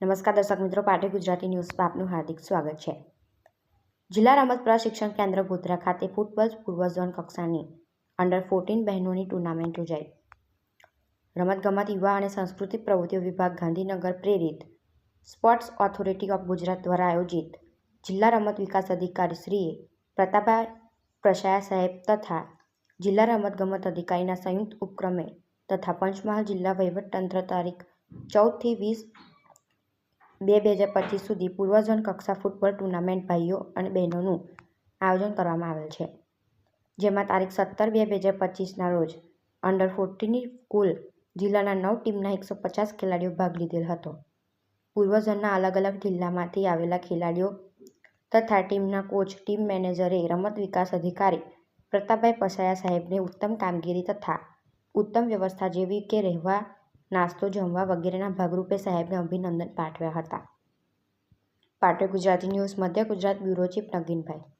નમસ્કાર દર્શક મિત્રો પાટે ગુજરાતી ન્યૂઝમાં આપનું હાર્દિક સ્વાગત છે. જિલ્લા રમત પ્રશિક્ષણ કેન્દ્ર ગોધરા ખાતે ફૂટબોલ પૂર્વ ઝોન કક્ષાની અંડર ફોર્ટીન બહેનોની ટુર્નામેન્ટ યોજાઈ. રમતગમત, યુવા અને સાંસ્કૃતિક પ્રવૃત્તિઓ વિભાગ ગાંધીનગર પ્રેરિત સ્પોર્ટ્સ ઓથોરિટી ઓફ ગુજરાત દ્વારા આયોજિત જિલ્લા રમત વિકાસ અધિકારી શ્રીએ પ્રતાપભાઈ પ્રશાયા સાહેબ તથા જિલ્લા રમતગમત અધિકારીના સંયુક્ત ઉપક્રમે તથા પંચમહાલ જિલ્લા વહીવટતંત્ર તારીખ ચૌદથી વીસ બે બે હજાર પચીસ સુધી પૂર્વજન કક્ષા ફૂટબોલ ટુર્નામેન્ટ ભાઈઓ અને બહેનોનું આયોજન કરવામાં આવેલ છે. જેમાં તારીખ સત્તર બે બે હજાર પચીસના રોજ અંડર ફોર્ટીનની કુલ જિલ્લાના નવ ટીમના એકસો પચાસ ખેલાડીઓ ભાગ લીધેલ હતો. પૂર્વજનના અલગ અલગ જિલ્લામાંથી આવેલા ખેલાડીઓ તથા ટીમના કોચ, ટીમ મેનેજરે, રમત વિકાસ અધિકારી પ્રતાપભાઈ પસાયા સાહેબને ઉત્તમ કામગીરી તથા ઉત્તમ વ્યવસ્થા જેવી કે રહેવા નાસ્તો જમવા વગેરેના ભાગરૂપે સાહેબને અભિનંદન પાઠવ્યા હતા. પાટે ગુજરાતી ન્યૂઝ, મધ્ય ગુજરાત બ્યુરો ચીફ નગીનભાઈ